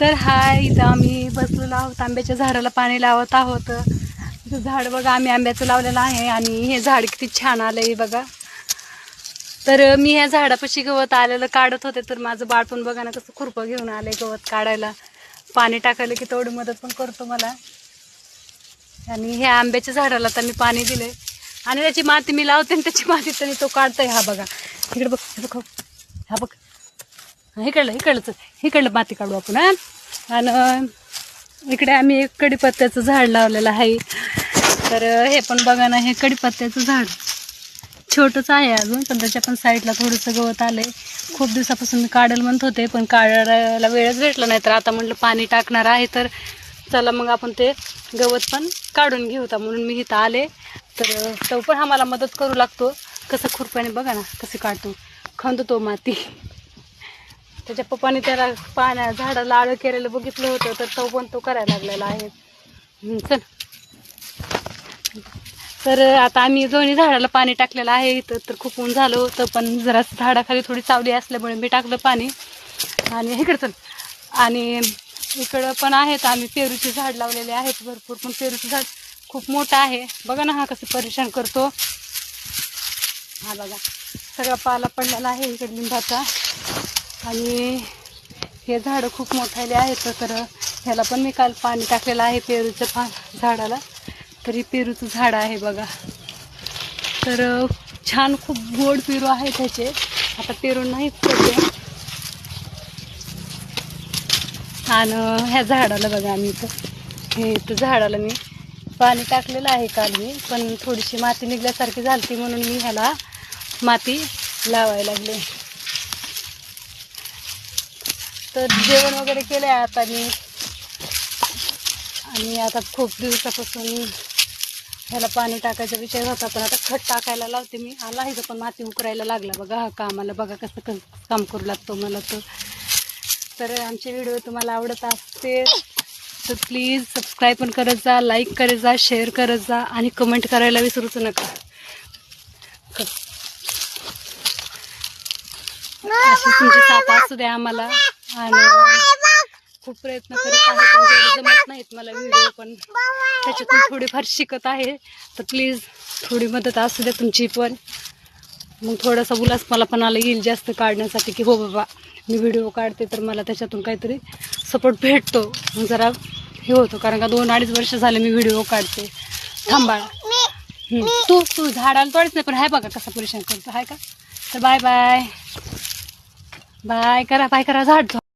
तर हाय इथं आम्ही बसलेलो आहोत. आंब्याच्या झाडाला पाणी लावत आहोत. इथं झाड बघा आम्ही आंब्याचं लावलेलं आहे आणि हे झाड किती छान आलंय बघा. तर मी ह्या झाडापाशी गवत आलेलं काढत होते तर माझं बाळ पण बघा ना कसं खुरपं घेऊन आलंय गवत काढायला. पाणी टाकायला की तेवढी मदत पण करतो मला. आणि ह्या आंब्याच्या झाडाला तर मी पाणी दिलंय. आणि त्याची माती मी लावते आणि त्याची माती त्यांनी तो काढतोय. हा बघा. तिकडे बघ बघ. हा बघ. इकडलं इकडलंच इकडलं माती काढू आपण आणि इकडे आम्ही एक कडीपत्त्याचं झाड लावलेलं आहे. तर हे पण बघा ना हे कडीपत्त्याचं झाड. छोटंच आहे अजून पण त्याच्या पण साईडला थोडंसं गवत आलंय. खूप दिवसापासून मी काढेल म्हणत होते पण काढायला वेळच भेटला नाही. तर आता म्हटलं पाणी टाकणार आहे तर चला मग आपण ते गवत पण काढून घेऊ होता म्हणून मी इथं आले. तर तो पण आम्हाला मदत करू लागतो. कसं खुरप्याने बघा ना कसं काढतो. खंदतो माती. त्याच्या पप्पाने त्याला पाण्या झाडाला आळं केलेलं बघितलं होतं तर तो पण तो करायला लागलेला आहे. चल. तर आता आम्ही दोन्ही झाडाला पाणी टाकलेलं आहे इथं तर खूप ऊन झालं होतं पण जरा झाडाखाली थोडी चावली असल्यामुळे मी टाकलं पाणी. आणि इकडं चल. आणि इकडं पण आहेत आम्ही पेरूचे झाड लावलेले आहेत भरपूर पण पेरूचं झाड खूप मोठं आहे. बघा ना हा कसं परेशान करतो. हा बघा. सगळा पाला पडलेला आहे इकडे लिंबाचा. आणि हे झाडं खूप मोठाले आहेत तर ह्याला पण मी काल पाणी टाकलेलं आहे पेरूचं पा झाडाला. तरी पेरूचं झाड आहे बघा. तर छान खूप गोड पेरू आहे त्याचे आता पेरू नाहीच त्याचे आणि ह्या झाडाला बघा आम्ही इथं. हे इथं झाडाला मी पाणी टाकलेलं आहे काल मी. पण थोडीशी माती निघल्यासारखी झालती म्हणून मी ह्याला माती लावायला लागले. तर जेवण वगैरे केलं आहे आता मी आणि आता खूप दिवसापासून ह्याला पाणी टाकायचा विचार होता पण आता खत टाकायला लावते मी. आला इथं पण माती उकरायला लागला बघा हा कामाला. बघा कसं क- काम करू लागतो मला तो. तर आमचे व्हिडिओ तुम्हाला आवडत असते तर प्लीज सबस्क्राईब पण करत जा लाईक करत जा शेअर करत जा आणि कमेंट करायला विसरूच नका. अशी तुमची साथ असू द्या आम्हाला. खूप प्रयत्न करत आहे पण जमत नाहीत मला व्हिडिओ पण. त्याच्यातून थोडीफार शिकत आहे तर प्लीज थोडी मदत असू द्या तुमची पण. मग थोडासा उल्हास मला पण आला येईल जास्त काढण्यासाठी की हो बाबा मी व्हिडिओ काढते तर मला त्याच्यातून काहीतरी सपोर्ट भेटतो. मग जरा हे होतं कारण का दोन अडीच वर्ष झाले मी व्हिडिओ काढते. थांबाळा. हम्म. तू तू झाडाला तोडीच नाही पण हाय बघा कसा परेशान करतो हाय का? तर बाय बाय बाय करा बाय करा झाड